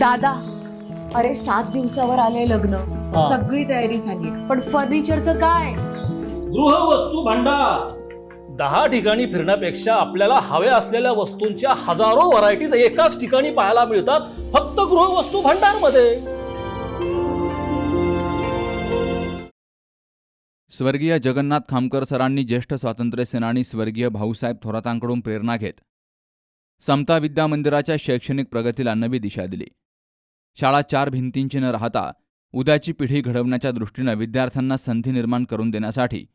दादा अरे सात दिवसावर आले लग्न. हा. सगळी तयारी झाली. पण फर्निचरचं काय? गृहवस्तू भांडार. दहा ठिकाणी फिरण्यापेक्षा आपल्याला हव्या असलेल्या वस्तूंच्या हजारो व्हरायटीज एकाच ठिकाणी पाहायला मिळतात फक्त गृहवस्तू भांडारमध्ये स्वर्गीय जगन्नाथ खामकर सरांनी ज्येष्ठ स्वातंत्र्य सेनानी स्वर्गीय भाऊसाहेब थोरातांकडून प्रेरणा घेत समता विद्या मंदिराच्या शैक्षणिक प्रगतीला नवी दिशा दिली. शाळा चार भिंतींची न राहता उद्याची पिढी घडवण्याच्या दृष्टीनं विद्यार्थ्यांना संधी निर्माण करून देण्यासाठी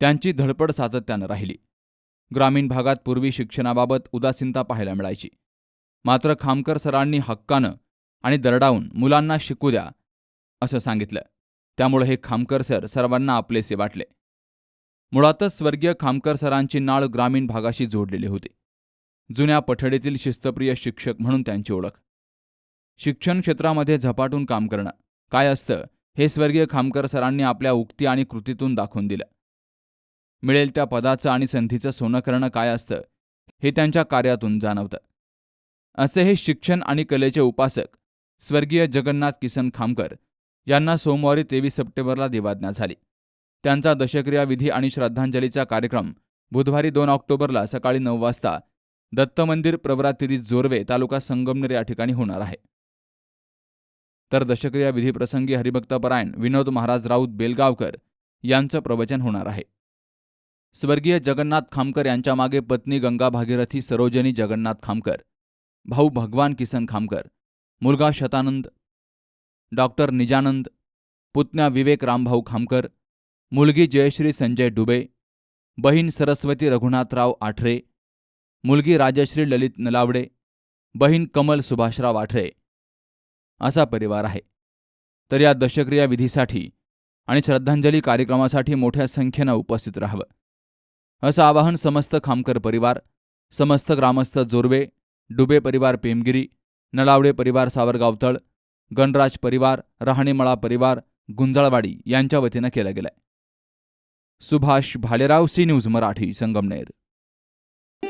त्यांची धडपड सातत्यानं राहिली. ग्रामीण भागात पूर्वी शिक्षणाबाबत उदासीनता पाहायला मिळायची. मात्र खामकर सरांनी हक्कानं आणि दरडावून मुलांना शिकू द्या असं सांगितलं. त्यामुळे हे खामकर सर सर्वांना आपलेसे वाटले. मुळातच स्वर्गीय खामकर सरांची नाळ ग्रामीण भागाशी जोडलेली होती. जुन्या पठडीतील शिस्तप्रिय शिक्षक म्हणून त्यांची ओळख. शिक्षण क्षेत्रामध्ये झपाटून काम करणं. काय असतं? हे स्वर्गीय खामकर सरांनी आपल्या उक्ती आणि कृतीतून दाखवून दिलं. मिळेल त्या पदाचं आणि संधीचं सोनं करणं काय असतं? हे त्यांच्या कार्यातून जाणवतं. असे हे शिक्षण आणि कलेचे उपासक स्वर्गीय जगन्नाथ किसन खामकर यांना सोमवारी तेवीस सप्टेंबरला दिवाज्ञा झाली. त्यांचा दशक्रियाविधी आणि श्रद्धांजलीचा कार्यक्रम बुधवारी दोन ऑक्टोबरला सकाळी नऊ वाजता दत्त मंदिर प्रवरातिरी जोरवे तालुका संगमनेर या ठिकाणी होणार आहे. तर दशक्रिया विधीप्रसंगी हरिभक्तपरायण विनोद महाराज राऊत बेलगावकर यांचं प्रवचन होणार आहे. स्वर्गीय जगन्नाथ खामकर यांच्या मागे पत्नी गंगा भागीरथी सरोजनी जगन्नाथ खामकर भाऊ भगवान किसन खामकर मुलगा शतानंद डॉक्टर निजानंद पुतण्या विवेक रामभाऊ खामकर मुलगी जयश्री संजय डुबे बहीण सरस्वती रघुनाथराव आठरे मुलगी राजश्री ललित नलावडे बहीण कमल सुभाषराव आठरे असा परिवार आहे. तर या दशक्रिया विधीसाठी आणि श्रद्धांजली कार्यक्रमासाठी मोठ्या संख्येनं उपस्थित राहावं. असं आवाहन समस्त खामकर परिवार समस्त ग्रामस्थ जोरवे डुबे परिवार पेमगिरी नलावडे परिवार सावरगावतळ गणराज परिवार रहाणीमळा परिवार गुंजाळवाडी यांच्या वतीनं केलं गेलंय. Subhash Bhalerao C news Marathi Sangamner.